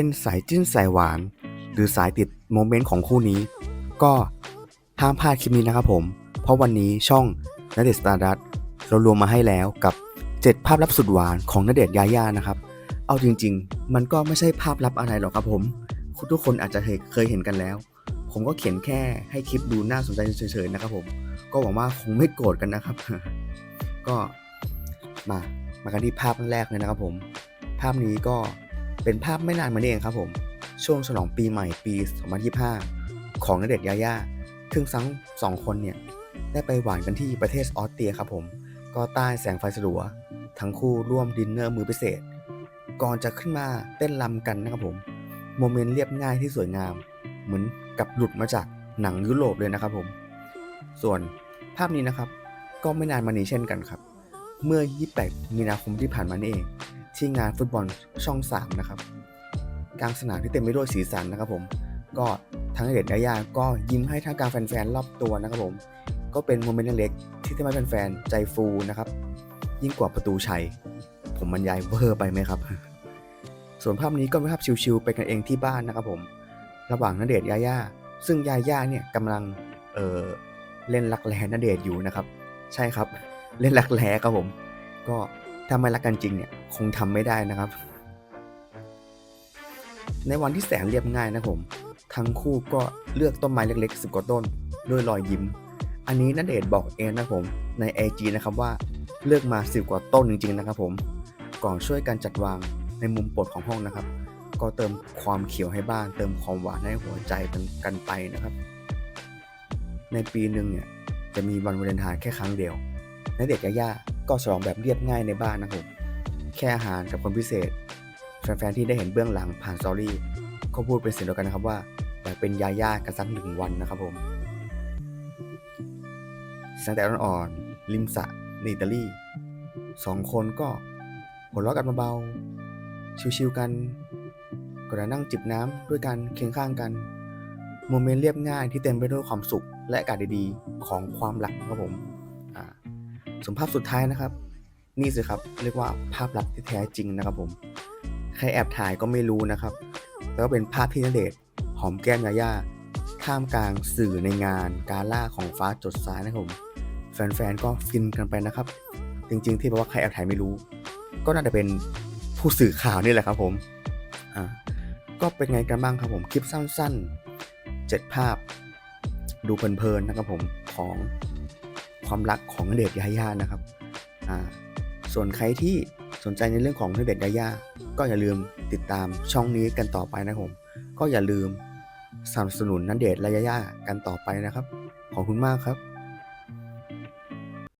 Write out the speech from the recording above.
เป็นสายจิ้นสายหวาน หรือสายติดโมเมนต์ของคู่นี้ ก็ห้ามพลาดคลิปนี้นะครับผม เพราะวันนี้ช่องนเดชสตาร์ดัตเรารวมมาให้แล้วกับ 7 ภาพลับสุดหวานของณเดชยาย่านะครับ เอาจริง ๆ มันก็ไม่ใช่ภาพลับอะไรหรอกครับผมคุณทุกคนอาจจะเคยเคยเห็นกันแล้ว ผมก็เขียนแค่ให้คลิปดูน่าสนใจเฉยๆนะครับผม ก็หวังว่าคงไม่โกรธกันนะครับ ก็มามากันที่ภาพแรกเลยนะครับผม ภาพนี้ก็ เป็นภาพไม่นานมานี้เองครับผม ช่วงฉลองปีใหม่ปี 2025 ของณเดชยาย่าซึ่งทั้งสองคนเนี่ย ได้ไปหวานกันที่ประเทศออสเตรียครับผม ก็ใต้แสงไฟสลัว ทั้งคู่ร่วมดินเนอร์มือพิเศษ ก่อนจะขึ้นมาเต้นรำกันนะครับผม โมเมนต์เรียบง่ายที่สวยงาม เหมือนกับหลุดมาจากหนังยุโรปเลยนะครับผม ส่วนภาพนี้นะครับ ก็ไม่นานมานี้เช่นกันครับ เมื่อ 28 มีนาคมที่ผ่านมานี่เอง ที่งานฟุตบอลช่อง 3 นะครับ กลางสนามที่เต็มไปด้วยสีสันนะครับผม ก็ทั้งเดชน์ยายาก็ยิ้มให้ท่ามกลางแฟนๆรอบตัวนะครับผม ก็เป็นโมเมนต์เล็กๆที่ทำให้แฟนๆใจฟูนะครับ ยิ่งกว่าประตูชัย ผมบรรยายเวอร์ไปไหมครับ ส่วนภาพนี้ก็เป็นภาพชิวๆไปกันเองที่บ้านนะครับผม ระหว่างณเดชยาย่าซึ่งยาย่าเนี่ยกำลังเออเล่นรักแร้ณเดชอยู่นะครับ ใช่ครับ เล่นรักแร้ครับผม ก็ ถ้าไม่รักกันจริงเนี่ยคงทำไม่ได้นะครับ ในวันที่แสนเรียบง่ายนะผม ทั้งคู่ก็เลือกต้นไม้เล็กๆสิบกว่าต้น ด้วยรอยยิ้ม อันนี้ณเดชบอกเองนะผมใน IG นะครับว่าเลือกมาสิบกว่าต้นจริงๆนะครับผมก่อนช่วยกันจัดวางในมุมโปรดของห้องนะครับ ก็เติมความเขียวให้บ้าน เติมความหวานให้หัวใจกันไปนะครับ ในปีหนึ่งเนี่ยจะมีวันวาเลนไทน์แค่ครั้งเดียวณเดชน์ยาย่า ก็ฉลองแบบเรียบง่ายในบ้านนะครับผมแค่อาหารกับคนพิเศษแฟนๆที่ได้เห็นเบื้องหลังผ่านสตอรี่ก็พูดเป็นเสียงเดียวกันนะครับว่าอยากเป็นยาย่ากันสักหนึ่งวันนะครับผมแสงแดดอ่อนๆริมสระในอิตาลีสองคนก็หัวเราะกันเบาๆชิวๆกันก็ได้นั่งจิบน้ำด้วยกันเคียงข้างกันโมเมนต์เรียบง่ายที่เต็มไปด้วยความสุขและอากาศดีๆของความรักครับผม ส่วนภาพสุดท้ายนะครับ นี่สิครับเรียกว่าภาพลับที่แท้จริงนะครับผม ใครแอบถ่ายก็ไม่รู้นะครับ แต่ก็เป็นภาพที่ณเดชหอมแก้มยาย่าท่ามกลางสื่อในงานกาล่าของฟ้าจดสายนะครับผม แฟนๆก็ฟินกันไปนะครับ จริงๆ ที่บอกว่าใครแอบถ่ายไม่รู้ ก็น่าจะเป็นผู้สื่อข่าวนี่แหละครับผมอ่าก็เป็นไงกันบ้างครับผมคลิปสั้นๆ 7 ภาพ ดูเพลินๆนะครับผมของ ความรักของนเดชยาย่านะครับอ่าส่วนใครที่สนใจในเรื่องของนเดชยาย่าก็อย่าลืมติดตามช่องนี้กันต่อไปนะครับผมก็อย่าลืมสนับสนุนนเดชและยาย่ากันต่อไปนะครับ ขอบคุณมากครับ